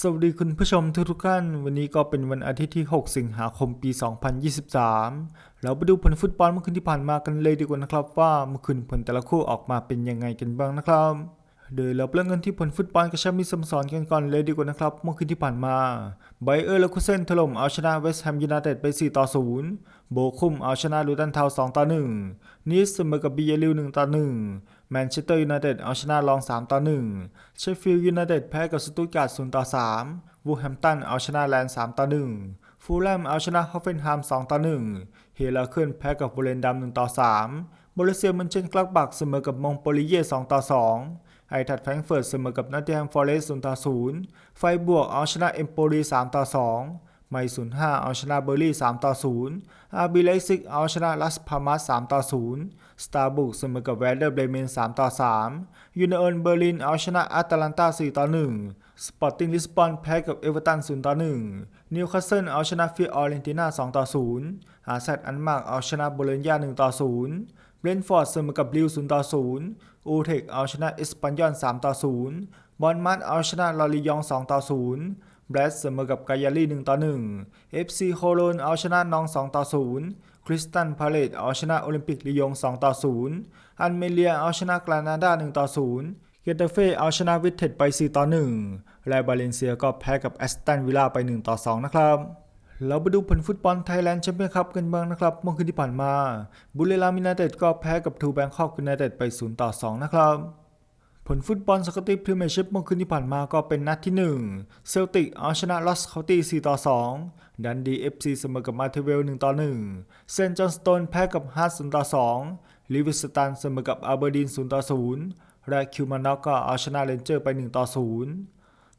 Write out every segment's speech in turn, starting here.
สวัสดีคุณผู้ชมทุกทุกๆท่าน วันนี้ก็เป็นวันอาทิตย์ที่ 6 สิงหาคมปี 2023 เราไปดูผลฟุตบอลเมื่อคืนที่ผ่านมากันเลยดีกว่านะครับ ว่าเมื่อคืนผลแต่ละคู่ออกมาเป็นยังไงกันบ้างนะครับ โดยเราเริ่มกันที่ผลฟุตบอลกับมป์มีสมสรกันก่อนเลยดีกว่านะครับ เมื่อคืนที่ผ่านมา ไบเออร์เละคูเซนถล่มเอาชนะเวสต์แฮมยูไนเต็ดไป 4 ต่อ 0 โบคุมเอาชนะลูตันทาว 2 ต่อ 1 นิสเสมอกับบีเอลิว 1 ต่อ 1 แมนเชสเตอร์ยูไนเต็ดเอาชนะลอง 3 ต่อ 1 เชฟฟิลด์ยูไนเต็ดแพ้กับสตูตการ์ด 0 ต่อ 3 วูแฮมตันเอาชนะแลนด์ 3 ต่อ 1 ฟูลแลมเอาชนะฮอฟเฟนไฮม์ 2 ต่อ 1 เฮลาเคิลแพ้กับโบเลนดัม 1 ต่อ3บรูเซียมันเชนกลักบักเสมอกับมองโปลีเย่ 2 ต่อ 2 ไอทัดแฟรงเฟิร์ตเสมอกับนอตติงแฮมฟอเรสต์0ต่อ0ไฟบวกเอาชนะเอมโปลี3ต่อ2ไมศูนย์ห้าเอาชนะเบอร์ลี่3ต่อ0อาร์บีไลซิกเอาชนะลัสพามาส3ต่อ0สตาร์บุกเสมอกับแวร์เดอร์เบรเมน3ต่อ3ยูเนเอิร์นเบอร์ลินเอาชนะอตาลันตา4ต่อ1สปอร์ติ้งลิสบอนแพ้กับเอเวอร์ตัน0ต่อ1นิวคาสเซิลเอาชนะฟิออเรนติน่า2ต่อ0อาแซดอันมากเอาชนะโบโลญญา1ต่อ0 เรนฟอร์ดเสมอกับลิว0ต่อ0อูเทคเอาชนะเอสปันยอน3ต่อ0บอลมัดเอาชนะลอริยอง2ต่อ0แบรดเสมอกับกายาลี1ต่อ1 FC โคโลนเอาชนะนอง2ต่อ0คริสตันพาเลตเอาชนะโอลิมปิกลียง2ต่อ0อันเมเลียเอาชนะกรานาดา1ต่อ0เกตาเฟ่เอาชนะวิเทตไป 4 ต่อ 1 และบาเลนเซียก็แพ้กับแอสตันวิลล่าไป 1 ต่อ 2 นะครับ เราไปดูผลฟุตบอลไทยแลนด์แชมเปี้ยนคัพกันบ้างนะครับ เมื่อคืนที่ผ่านมา บุรีรัมย์ยูไนเต็ดก็แพ้กับทูแบงคอกยูไนเต็ดไป 0 ต่อ 2 นะครับ ผลฟุตบอลสกอตติชพรีเมียร์ชิพเมื่อคืนที่ผ่านมาก็เป็นนัดที่ 1 เซลติกเอาชนะลอสเคาตี้4ต่อ 2 ดันดีเอฟซีเสมอกับมาเทเวล 1 ต่อ 1 เซนจอห์นสโตนแพ้กับฮาร์ด0ต่อ 2 ลิเวอร์สตันเสมอกับอาเบอร์ดีน 0 ต่อ 0 และคิวมานอกก็เอาชนะเรนเจอร์ไป 1 ต่อ 0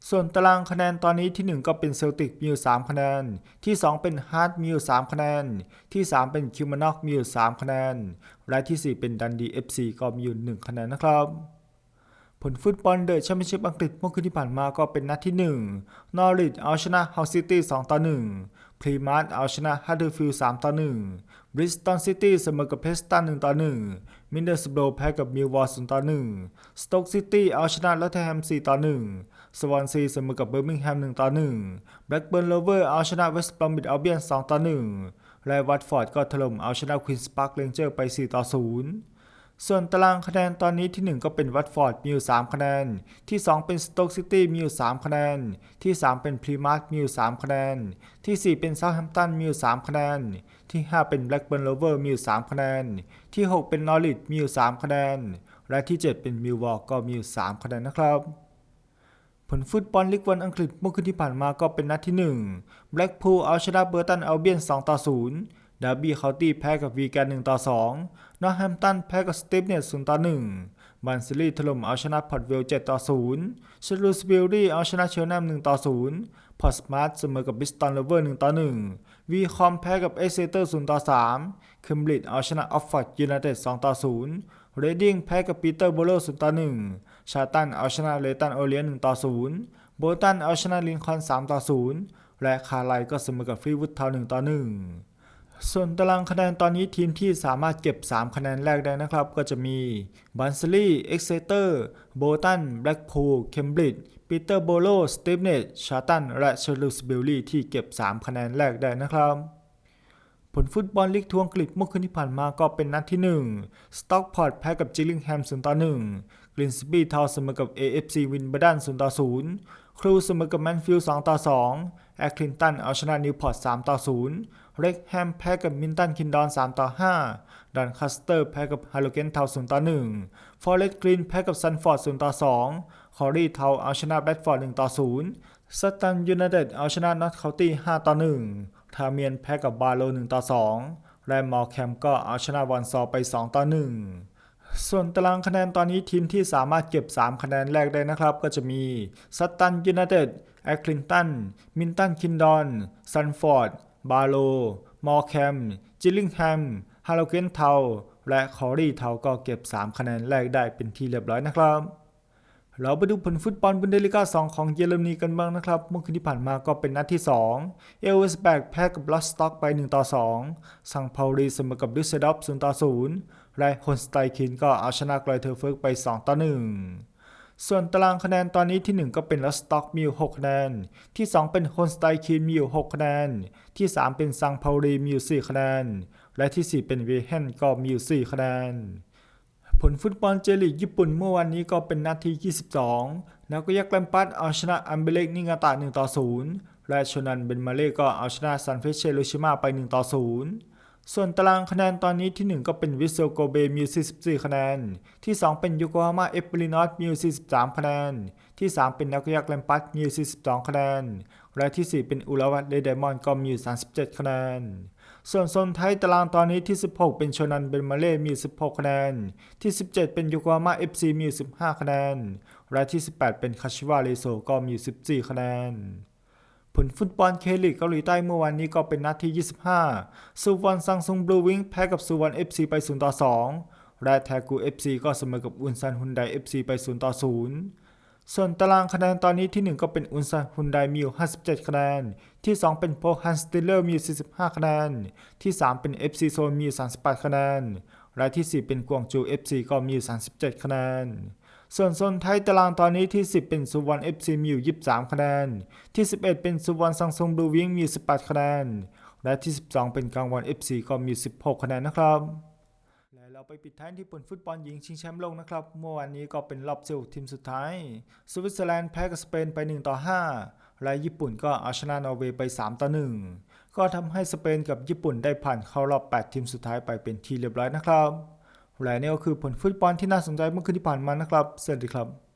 ส่วนตารางคะแนนตอนนี้ที่ 1 ก็เป็นเซลติกมีอยู่3คะแนน ที่ 2 เป็นฮาร์ดมีอยู่3คะแนน ที่ 3 เป็นคิวมานอกมีอยู่3คะแนน และที่ 4 เป็นดันดีเอฟซีก็มีอยู่1คะแนนนะครับ ผลฟุตบอลเดอะแชมเปี้ยนชิพอังกฤษเมื่อคืนที่ผ่านมาก็เป็นนัดที่ 1 นอริทเอาชนะฮาวซิตี้2ต่อ1พรีมาร์ตเอาชนะฮัตเดอร์ฟิลด์3ต่อ1บริสตันซิตี้เสมอกับเพสตัน1ต่อ1มินเดอร์สโบรแพ้กับมิลวอร์ส0ต่อ1สโต๊กซิตี้เอาชนะลอตเทอร์แฮม4ต่อ1 สวอนซีเสมอกับเบอร์มิงแฮม1ต่อ1แบล็กเบิร์นโรเวอร์เอาชนะเวสต์บรอมบิดอัลเบียน2ต่อ1และวัตฟอร์ดก็ถล่มเอาชนะควีนส์พาร์คเรนเจอร์ไป 4 ต่อ 0 ส่วนตารางคะแนนตอนนี้ที่ 1 ก็เป็นวัตฟอร์ดมีอยู่ 3 คะแนน ที่ 2 เป็นสโต๊กซิตี้มีอยู่ 3 คะแนน ที่ 3 เป็นพรีมาร์ทมีอยู่ 3 คะแนน ที่ 4 เป็นเซาท์แฮมป์ตันมีอยู่ 3 คะแนน ที่ 5 เป็นแบล็กเบิร์นโรเวอร์มีอยู่ 3 คะแนน ที่ 6 เป็นนอริทมีอยู่ 3 คะแนน และที่ 7 เป็นมิลวอร์ก็มีอยู่ 3 คะแนนนะครับ ผลฟุตบอลลีกวันอังกฤษเมื่อคืนที่ผ่านมาก็เป็นนัดที่1แบล็กพูลเอาชนะเบอร์ตันอัลเบียน2ต่อ0ดาร์บี้เคาน์ตี้แพ้กับวีแกน1ต่อ2นอร์แฮมตันแพ้กับสตีฟเนส0ต่อ1บันซิลี่ถล่มเอาชนะพอร์ตเวล7ต่อ0ชลูสบิลลี่เอาชนะเชลแนม1ต่อ0พอสมาร์ทเสมอกับบิสตันเลเวอร์1ต่อ1วีคอมแพ้กับเอเซเตอร์0ต่อ3เคมบริดจ์เอาชนะออฟฟอร์ดยูไนเต็ด2ต่อ0 เรดดิ้งแพ้กับปีเตอร์โบโล0ต่อ1ชาตันเอาชนะเลตันโอเลียน1ต่อ0โบตันเอาชนะลินคอล์น3ต่อ0และคาไลก็เสมอกับฟรีวูดทาวน์1ต่อ1ส่วนตารางคะแนนตอนนี้ทีมที่สามารถเก็บ 3 คะแนนแรกได้นะครับ ก็จะมีบันซลีเอ็กเซเตอร์โบตันแบล็กพูลเคมบริดจ์ปีเตอร์โบโลสตีฟเนตชาตันและเชลูสบิลลี่ที่เก็บ 3 คะแนนแรกได้นะครับ ลฟุตบอลลีกทัวร์อังกฤษเมื่อคืนที่ผ่านมาก็เป็นนัดที่1สต็อกพอร์ตแพ้กับจิลลิงแฮม0ต่อ1กลินสบีทาวเสมอกับ AFC วินเบดัน0ต่อ0ครูเสมอกับแมนฟิลด์2ต่อ2แอคลินตันเอาชนะนิวพอร์ต3ต่อ0เร็กแฮมแพ้กับมินตันคินดอน3ต่อ5ดันคัสเตอร์แพ้กับฮาโลเกนทาว0ต่อ1ฟอร์เรสต์กรีนแพ้กับซันฟอร์ด0ต่อ2คอรีทาวเอาชนะแบดฟอร์ด1ต่อ0สตันยูไนเต็ดเอาชนะนอตเคาน์ตี้5ต่อ1 ทาเมียนแพ้กับบาโล1ต่อ2 และมอร์แคมก็เอาชนะวอนซอไป 2 ต่อ 1 ส่วนตารางคะแนนตอนนี้ทีมที่สามารถเก็บ 3 คะแนนแรกได้นะครับ ก็จะมีสตันยูไนเต็ดแอคลินตัน มินตัน คินดอน ซันฟอร์ด บาโล มอร์แคม จิลลิงแฮม ฮาโลเกนเทา และคอรีเทาก็เก็บ 3 คะแนนแรกได้เป็นที่เรียบร้อยนะครับ เราไปดูผลฟุตบอลบุนเดลิก้า 2 ของเยอรมนีกันบ้างนะครับ เมื่อคืนที่ผ่านมาก็เป็นนัดที่ 2 เอลเวสแบกแพ้กับลอสต็อกไป 1 ต่อ2ซังพาวรีเสมอกับดุสเซดอฟ0ต่อ0และฮอนสไตคินก็เอาชนะไกลเทอร์เฟิร์กไป 2 ต่อ 1 ส่วนตารางคะแนนตอนนี้ที่ 1 ก็เป็นลัสต็อกมีอยู่6คะแนน ที่ 2 เป็นโฮนสไตคีนมีอยู่6คะแนน ที่ 3 เป็นซังเปารีมีอยู่4คะแนน และที่ 4 เป็นเวเฮนก็มีอยู่4คะแนน ผลฟุตบอลเจลีกญี่ปุ่นเมื่อวันนี้ก็เป็นนาที 22 นักยักษ์แลมปัดเอาชนะอัมเบเลกนิงาตะ1ต่อ0และชนันเบนมาเล่ก็เอาชนะซันเฟเชโรชิมาไป1ต่อ0ส่วนตารางคะแนนตอนนี้ที่ 1 ก็เป็นวิเซลโกเบมี44 คะแนน ที่ 2 เป็นโยโกฮาม่าเอฟเบรินอสมี43 คะแนน ที่ 3 เป็นนักยักษ์แลมปัดมี42 คะแนน และที่ 4 เป็นอุลาวัตเลเดมอนก็มี37 คะแนน ส่วนโซนไทยตารางตอนนี้ที่ 16 เป็นโชนันเบนมาเล่มี 16 คะแนน ที่ 17 เป็นโยโกฮาม่าเอฟซีมี 15 คะแนน และที่ 18 เป็นคาชิวาเรโซก็มี 14 คะแนน ผลฟุตบอลเคลิกเกาหลีใต้เมื่อวานนี้ก็เป็นนัดที่ 25ซูวอนซังซุงบลูวิงแพ้กับซูวอนเอฟซีไป 0 ต่อ 2 และแทกูเอฟซีก็เสมอกับอุนซันฮุนไดเอฟซีไป 0 ต่อ 0 ส่วนตารางคะแนนตอนนี้ที่ 1 ก็เป็นอุนซันฮุนไดมีอยู่ 57 คะแนน ที่ 2 เป็นโพฮันสติเลอร์มีอยู่ 45 คะแนน ที่ 3 เป็น FC โซนมีอยู่ 38 คะแนน และที่ 4 เป็นกวางจู FC ก็มีอยู่ 37 คะแนน ส่วนโซนไทยตารางตอนนี้ที่ 10 เป็นสุวรรณ FC มีอยู่ 23 คะแนน ที่ 11 เป็นสุวรรณซังซงบลูวิงมี 18 คะแนน และที่ 12 เป็นกลางวัน FC ก็มี 16 คะแนนนะครับ ไปปิดท้ายที่ผลฟุตบอลหญิงชิงแชมป์โลกนะครับ เมื่อวานนี้ก็เป็นรอบเซลทีมสุดท้าย สวิตเซอร์แลนด์แพ้กับสเปนไป 1 ต่อ 5 และญี่ปุ่นก็เอาชนะนอร์เวย์ไป 3 ต่อ 1 ก็ทำให้สเปนกับญี่ปุ่นได้ผ่านเข้ารอบ 8 ทีมสุดท้ายไปเป็นที่เรียบร้อยนะครับ และนี่ก็คือผลฟุตบอลที่น่าสนใจเมื่อคืนที่ผ่านมานะครับ สวัสดีครับ